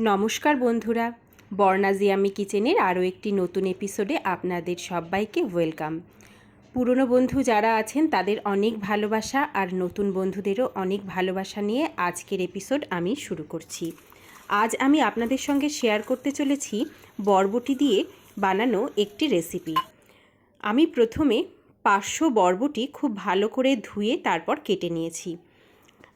নমস্কার বন্ধুরা বর্ণাজিয়ামি কিচেনের আরও একটি নতুন এপিসোডে আপনাদের সবাইকে ওয়েলকাম। পুরনো বন্ধু যারা আছেন, তাদের অনেক ভালোবাসা আর নতুন বন্ধুদেরও অনেক ভালোবাসা নিয়ে আজকের এপিসোড আমি শুরু করছি। আজ আমি আপনাদের সঙ্গে শেয়ার করতে চলেছি বরবটি দিয়ে বানানো একটি রেসিপি। আমি প্রথমে পাঁচশো বরবটি খুব ভালো করে ধুয়ে তারপর কেটে নিয়েছি।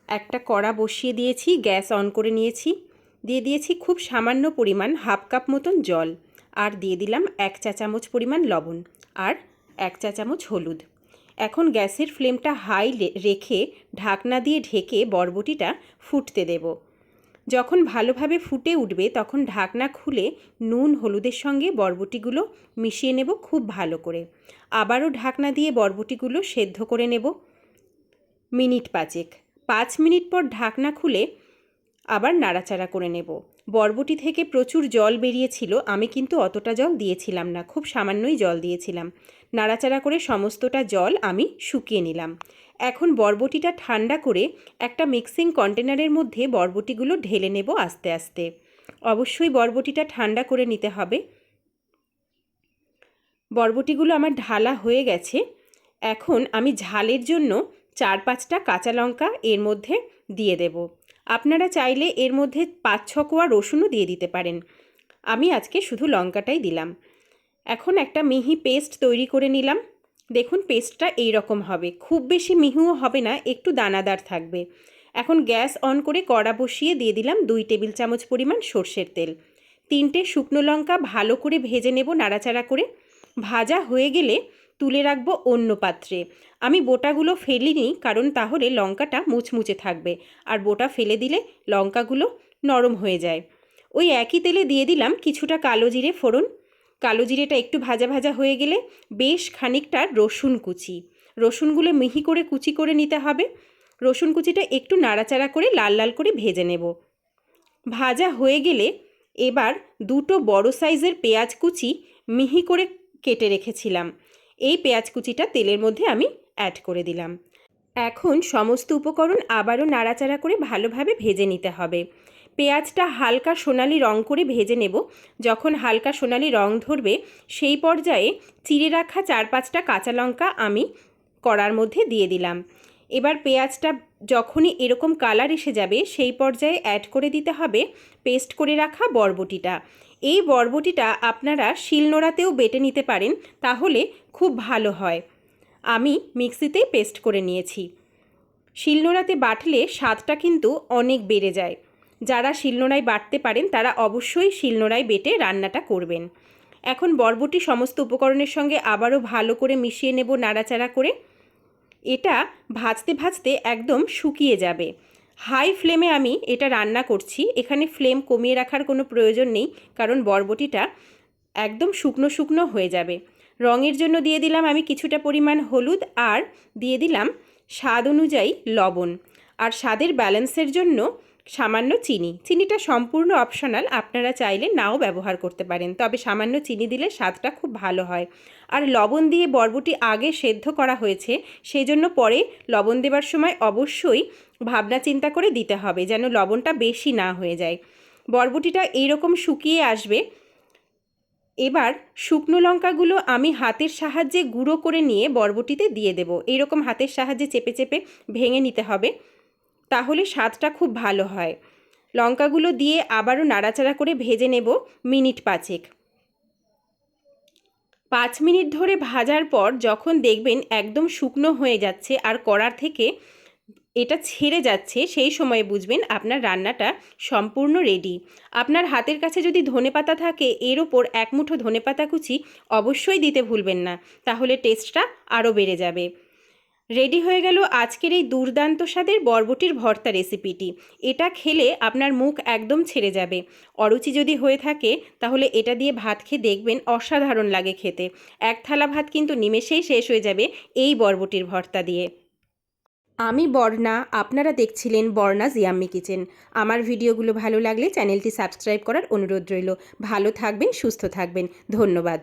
একটা কড়া বসিয়ে দিয়েছি, গ্যাস অন করে নিয়েছি। দিয়ে দিয়েছি খুব সামান্য পরিমাণ হাফ কাপ মতন জল। আর দিয়ে দিলাম এক চা চামচ পরিমাণ লবণ আর এক চা চামচ হলুদ। এখন গ্যাসের ফ্লেমটা হাই রেখে ঢাকনা দিয়ে ঢেকে বরবটিটা ফুটতে দেব। যখন ভালোভাবে ফুটে উঠবে তখন ঢাকনা খুলে নুন, হলুদের সঙ্গে বরবটিগুলো মিশিয়ে নেব খুব ভালো করে। আবারও ঢাকনা দিয়ে বরবটিগুলো সেদ্ধ করে নেব। মিনিট পাঁচেক। পাঁচ মিনিট পর ঢাকনা খুলে আবার নাড়াচাড়া করে নেব। বরবটি থেকে প্রচুর জল বেরিয়েছিল, আমি কিন্তু অতটা জল দিয়েছিলাম না, খুব সামান্যই জল দিয়েছিলাম। নাড়াচাড়া করে সমস্তটা জল আমি শুকিয়ে নিলাম। এখন বরবটিটা ঠান্ডা করে একটা মিক্সিং কন্টেনারের মধ্যে বরবটিগুলো ঢেলে নেব আস্তে আস্তে। অবশ্যই বরবটিটা ঠান্ডা করে নিতে হবে। বরবটিগুলো আমার ঢালা হয়ে গেছে। এখন আমি ঝালের জন্য চার পাঁচটা কাঁচা লঙ্কা এর মধ্যে দিয়ে দেব। আপনারা চাইলে এর মধ্যে পাঁচ ছ কোয়া রসুনও দিয়ে দিতে পারেন। আমি আজকে শুধু লঙ্কাটাই দিলাম। এখন একটা মিহি পেস্ট তৈরি করে নিলাম। দেখুন, পেস্টটা এই রকম হবে। খুব বেশি মিহিও হবে না, একটু দানাদার থাকবে। এখন গ্যাস অন করে কড়া বসিয়ে দিয়ে দিলাম দুই টেবিল চামচ পরিমাণ সর্ষের তেল। তিনটে শুকনো লঙ্কা ভালো করে ভেজে নেব নাড়াচাড়া করে। ভাজা হয়ে গেলে তুলে রাখব অন্য পাত্রে। আমি বোটাগুলো ফেলিনি, কারণ তাহলে লঙ্কাটা মুচমুচে থাকবে। আর বোটা ফেলে দিলে লঙ্কাগুলো নরম হয়ে যায়। ওই একই তেলে দিয়ে দিলাম কিছুটা কালো জিরে ফোড়ন। কালো জিরেটা একটু ভাজা ভাজা হয়ে গেলে বেশ খানিকটা রসুন কুচি। রসুনগুলো মিহি করে কুচি করে নিতে হবে। রসুন কুচিটা একটু নাড়াচাড়া করে লাল লাল করে ভেজে নেব। ভাজা হয়ে গেলে এবার দুটো বড় সাইজের পেঁয়াজ কুচি মিহি করে কেটে রেখেছিলাম। এই পেঁয়াজ কুচিটা তেলের মধ্যে আমি অ্যাড করে দিলাম। এখন সমস্ত উপকরণ আবারও নাড়াচাড়া করে ভালোভাবে ভেজে নিতে হবে। পেঁয়াজটা হালকা সোনালি রং করে ভেজে নেব। যখন হালকা সোনালি রং ধরবে, সেই পর্যায়ে চিড়ে রাখা চার পাঁচটা কাঁচা লঙ্কা আমি কড়ার মধ্যে দিয়ে দিলাম। এবার পেঁয়াজটা যখনই এরকম কালার এসে যাবে, সেই পর্যায়ে অ্যাড করে দিতে হবে পেস্ট করে রাখা বরবটিটা। এই বরবটিটা আপনারা শিলনোড়াতেও বেটে নিতে পারেন, তাহলে খুব ভালো হয়। আমি মিক্সিতেই পেস্ট করে নিয়েছি। শিলনোড়াতে বাটলে স্বাদটা কিন্তু অনেক বেড়ে যায়। যারা শিলনোড়ায় বাটতে পারেন, তারা অবশ্যই শিলনোড়ায় বেটে রান্নাটা করবেন। এখন বরবটি সমস্ত উপকরণের সঙ্গে আবারও ভালো করে মিশিয়ে নেব নাড়াচাড়া করে। এটা ভাজতে ভাজতে একদম শুকিয়ে যাবে। হাই ফ্লেমে আমি এটা রান্না করছি। এখানে ফ্লেম কমিয়ে রাখার কোনো প্রয়োজন নেই, কারণ বরবটিটা একদম শুকনো শুকনো হয়ে যাবে। রঙের জন্য দিয়ে দিলাম আমি কিছুটা পরিমাণ হলুদ আর দিয়ে দিলাম স্বাদ অনুযায়ী লবণ। আর স্বাদের ব্যালেন্সের জন্য সামান্য চিনি। চিনিটা সম্পূর্ণ অপশনাল আপনারা চাইলে নাও ব্যবহার করতে পারেন। তবে সামান্য চিনি দিলে স্বাদটা খুব ভালো হয়। আর লবণ দিয়ে বরবটি আগে সেদ্ধ করা হয়েছে সেই জন্য পরে লবণ দেবার সময় অবশ্যই ভাবনা চিন্তা করে দিতে হবে, যেন লবণটা বেশি না হয়ে যায়। বরবটিটা এইরকম শুকিয়ে আসবে। এবার শুকনো লঙ্কাগুলো আমি হাতের সাহায্যে গুঁড়ো করে নিয়ে বরবটিতে দিয়ে দেব। এইরকম হাতের সাহায্যে চেপে চেপে ভেঙে নিতে হবে। তাহলে স্বাদটা খুব ভালো হয়। লঙ্কাগুলো দিয়ে আবারও নাড়াচাড়া করে ভেজে নেব মিনিট পাঁচেক। পাঁচ মিনিট ধরে ভাজার পর যখন দেখবেন একদম শুকনো হয়ে যাচ্ছে আর কড়ার থেকে এটা ছেড়ে যাচ্ছে, সেই সময়ে বুঝবেন আপনার রান্নাটা সম্পূর্ণ রেডি আপনার হাতের কাছে যদি ধনেপাতা থাকে, এর ওপর এক মুঠো ধনেপাতা কুচি অবশ্যই দিতে ভুলবেন না, তাহলে টেস্টটা আরও বেড়ে যাবে। রেডি হয়ে গেল আজকের এই দুর্দান্ত স্বাদের বরবটির ভর্তা রেসিপিটি এটা খেলে আপনার মুখ একদম ছেড়ে যাবে। অরুচি যদি হয়ে থাকে, তাহলে এটা দিয়ে ভাত খেয়ে দেখবেন অসাধারণ লাগে খেতে। এক থালা ভাত কিন্তু নিমেষেই শেষ হয়ে যাবে এই বরবটির ভর্তা দিয়ে। আমি বর্ণা, আপনারা দেখছিলেন বর্ণা জিয়াম্মি কিচেন। আমার ভিডিওগুলো ভালো লাগলে চ্যানেলটি সাবস্ক্রাইব করার অনুরোধ রইল। ভালো থাকবেন, সুস্থ থাকবেন। ধন্যবাদ।